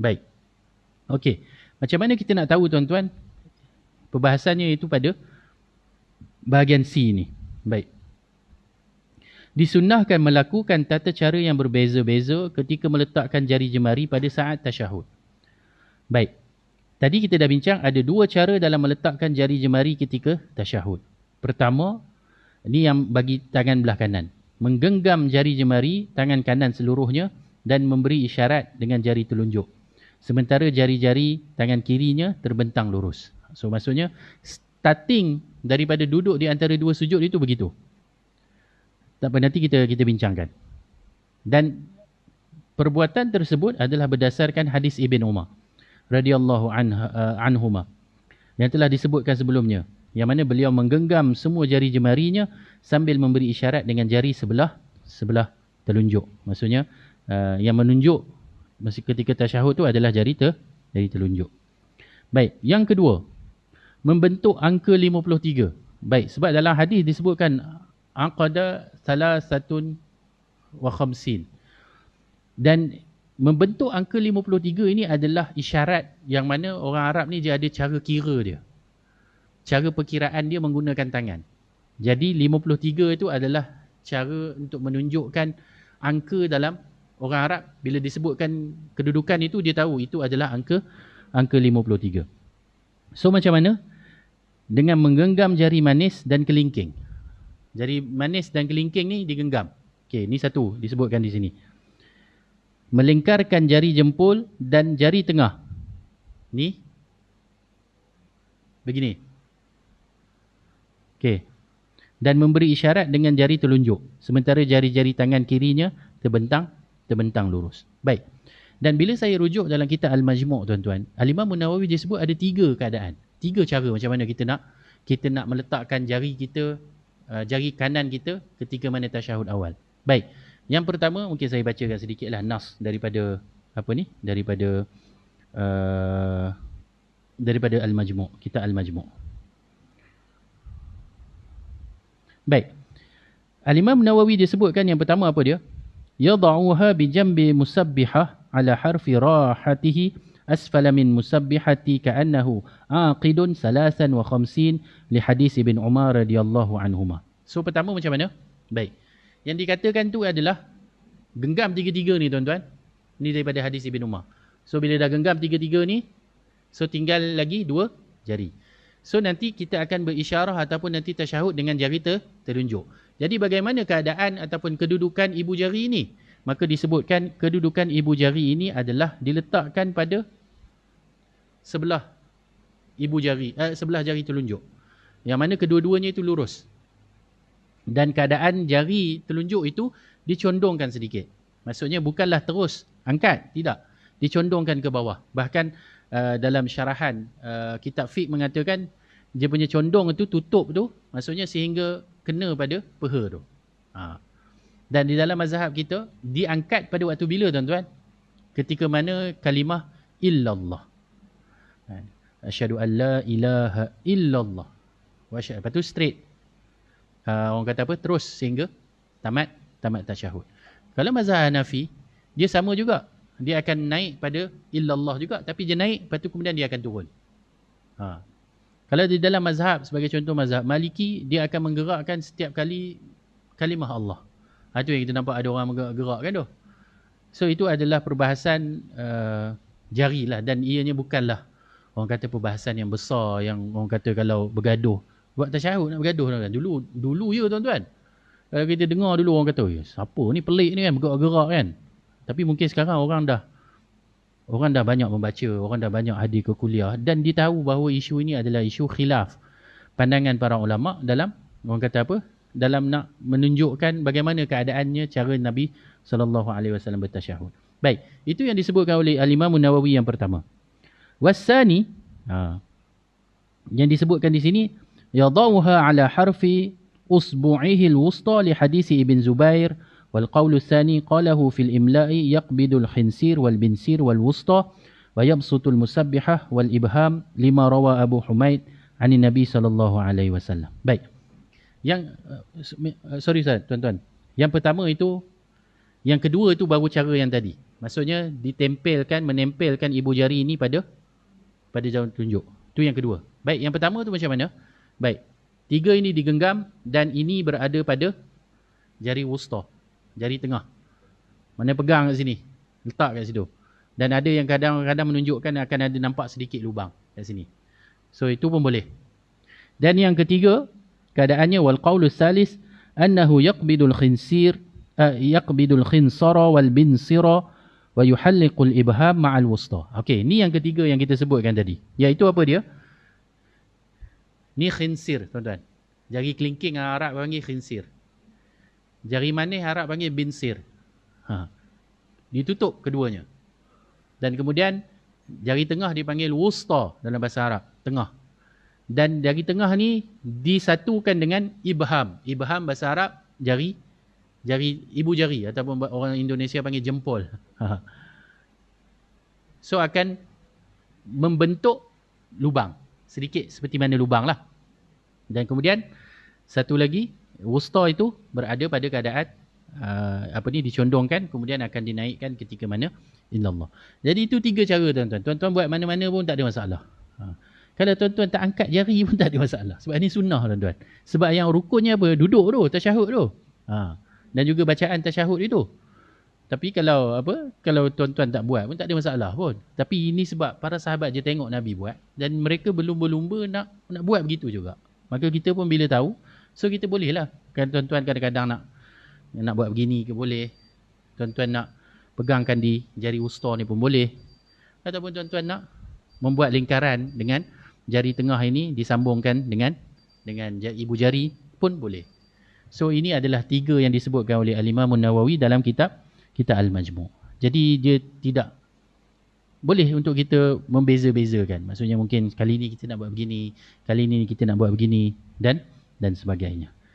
Baik. Okey. Macam mana kita nak tahu tuan-tuan? Perbahasannya itu pada bahagian C ni. Baik. Disunnahkan melakukan tata cara yang berbeza-beza ketika meletakkan jari jemari pada saat tasyahud. Baik. Tadi kita dah bincang ada dua cara dalam meletakkan jari jemari ketika tasyahud. Pertama, ini yang bagi tangan belah kanan. Menggenggam jari jemari tangan kanan seluruhnya dan memberi isyarat dengan jari telunjuk. Sementara jari-jari tangan kirinya terbentang lurus. So maksudnya starting daripada duduk di antara dua sujud itu begitu. Tak apa nanti kita kita bincangkan. Dan perbuatan tersebut adalah berdasarkan hadis Ibn Umar radhiyallahu uh, anhuma yang telah disebutkan sebelumnya yang mana beliau menggenggam semua jari jemarinya sambil memberi isyarat dengan jari sebelah sebelah telunjuk. Maksudnya uh, yang menunjuk masa ketika tasyahud tu adalah jari ter, jari telunjuk. Baik, yang kedua, membentuk angka 53. Baik, sebab dalam hadis disebutkan aqada salasatun wa khamsin. Dan membentuk angka 53 ini adalah isyarat yang mana orang Arab ni dia ada cara kira dia. Cara perkiraan dia menggunakan tangan. Jadi 53 itu adalah cara untuk menunjukkan angka dalam orang Arab bila disebutkan kedudukan itu dia tahu itu adalah angka angka 53. So macam mana? Dengan menggenggam jari manis dan kelingking. Jari manis dan kelingking ni digenggam. Okey, ni satu disebutkan di sini. Melingkarkan jari jempul dan jari tengah. Ni begini. Okey. Dan memberi isyarat dengan jari telunjuk. Sementara jari-jari tangan kirinya terbentang terbentang lurus. Baik. Dan bila saya rujuk dalam kitab Al-Majmu' tuan-tuan, Al-Imam Nawawi dia sebut ada tiga keadaan. Tiga cara macam mana kita nak kita nak meletakkan jari kita uh, jari kanan kita ketika mana tasyahud awal. Baik. Yang pertama mungkin saya bacakan sedikitlah nas daripada apa ni? Daripada uh, daripada Al-Majmu', kitab Al-Majmu'. Baik. Al-Imam Nawawi disebutkan yang pertama apa dia? Yad'uha bi jambi musabbihah ala harfi rahatihi asfala min musabbihati ka'annahu aqidun salasan wa khamsin li hadis ibn Umar radhiyallahu anhuma. So pertama macam mana? Baik. Yang dikatakan tu adalah genggam tiga-tiga ni tuan-tuan. Ni daripada hadis ibn Umar. So bila dah genggam tiga-tiga ni, so tinggal lagi dua jari. So nanti kita akan berisyarah ataupun nanti tasyahud dengan jari ter terunjuk. Jadi bagaimana keadaan ataupun kedudukan ibu jari ini? Maka disebutkan kedudukan ibu jari ini adalah diletakkan pada sebelah ibu jari, eh, sebelah jari telunjuk. Yang mana kedua-duanya itu lurus. Dan keadaan jari telunjuk itu dicondongkan sedikit. Maksudnya bukanlah terus angkat, tidak. Dicondongkan ke bawah. Bahkan uh, dalam syarahan uh, kitab fiqh mengatakan dia punya condong itu tutup tu maksudnya sehingga kena pada peha tu. Ha. Dan di dalam mazhab kita diangkat pada waktu bila tuan-tuan? Ketika mana kalimah illallah. Ha. Asyhadu an la ilaha illallah. Lepas tu straight. Uh, orang kata apa? Terus sehingga tamat tamat tasyahud. Kalau mazhab Hanafi, dia sama juga. Dia akan naik pada illallah juga tapi dia naik lepas tu kemudian dia akan turun. Ha. Kalau di dalam mazhab, sebagai contoh mazhab Maliki, dia akan menggerakkan setiap kali kalimah Allah. Itu ha, yang kita nampak ada orang menggerak kan tu. So itu adalah perbahasan uh, jari lah dan ianya bukanlah orang kata perbahasan yang besar yang orang kata kalau bergaduh. Buat tasyahud nak bergaduh kan. Dulu dulu ya tuan-tuan. Kalau kita dengar dulu orang kata, siapa ni pelik ni kan bergerak-gerak kan. Tapi mungkin sekarang orang dah Orang dah banyak membaca, orang dah banyak hadir ke kuliah dan dia tahu bahawa isu ini adalah isu khilaf pandangan para ulama dalam orang kata apa? Dalam nak menunjukkan bagaimana keadaannya cara Nabi sallallahu alaihi wasallam bertasyahud. Baik, itu yang disebutkan oleh Al-Imam Nawawi yang pertama. Wasani ha, yang disebutkan di sini yadawha ala harfi usbu'ihi al-wusta li hadis Ibn Zubair والقول الثاني قاله في الإملاء يقبض الخنسير والبنسير والوسطى ويبسط المسبحة والإبهام لما روى أبو حميد عن النبي صلى الله عليه وسلم baik yang uh, sorry Ustaz tuan-tuan yang pertama itu yang kedua itu baru cara yang tadi Maksudnya ditempelkan, menempelkan ibu jari ini pada pada jari tunjuk. Itu yang kedua. Baik, yang pertama tu macam mana? Baik. Tiga ini digenggam dan ini berada pada jari wusta. Jari tengah. Mana pegang kat sini. Letak kat situ. Dan ada yang kadang-kadang menunjukkan akan ada nampak sedikit lubang kat sini. So itu pun boleh. Dan yang ketiga, keadaannya wal qaulus salis annahu yaqbidul khinsir uh, yaqbidul khinsara wal binsira wa yuhalliqul ibham ma'al wusta. Okey, ni yang ketiga yang kita sebutkan tadi. Iaitu apa dia? Ni khinsir, tuan-tuan. Jari kelingking Arab panggil khinsir. Jari manis Arab panggil binsir. Ha. Ditutup keduanya. Dan kemudian jari tengah dipanggil wusta dalam bahasa Arab, tengah. Dan jari tengah ni disatukan dengan ibham. Ibham bahasa Arab jari jari ibu jari ataupun orang Indonesia panggil jempol. so akan membentuk lubang sedikit seperti mana lubang lah. Dan kemudian satu lagi wusta itu berada pada keadaan uh, apa ni dicondongkan kemudian akan dinaikkan ketika mana illallah. Jadi itu tiga cara tuan-tuan. Tuan-tuan buat mana-mana pun tak ada masalah. Ha. Kalau tuan-tuan tak angkat jari pun tak ada masalah. Sebab ini sunnah tuan-tuan. Sebab yang rukunnya apa? Duduk tu, tasyahud tu. Ha dan juga bacaan tasyahud itu. Tapi kalau apa kalau tuan-tuan tak buat pun tak ada masalah pun. Tapi ini sebab para sahabat je tengok Nabi buat dan mereka berlumba-lumba nak nak buat begitu juga. Maka kita pun bila tahu so kita boleh lah. Kan tuan-tuan kadang-kadang nak nak buat begini ke boleh. Tuan-tuan nak pegangkan di jari usta ni pun boleh. Ataupun tuan-tuan nak membuat lingkaran dengan jari tengah ini disambungkan dengan dengan ibu jari pun boleh. So ini adalah tiga yang disebutkan oleh Al-Imam Nawawi dalam kitab kita Al-Majmu'. Jadi dia tidak boleh untuk kita membeza-bezakan. Maksudnya mungkin kali ini kita nak buat begini, kali ini kita nak buat begini dan dan sebagainya.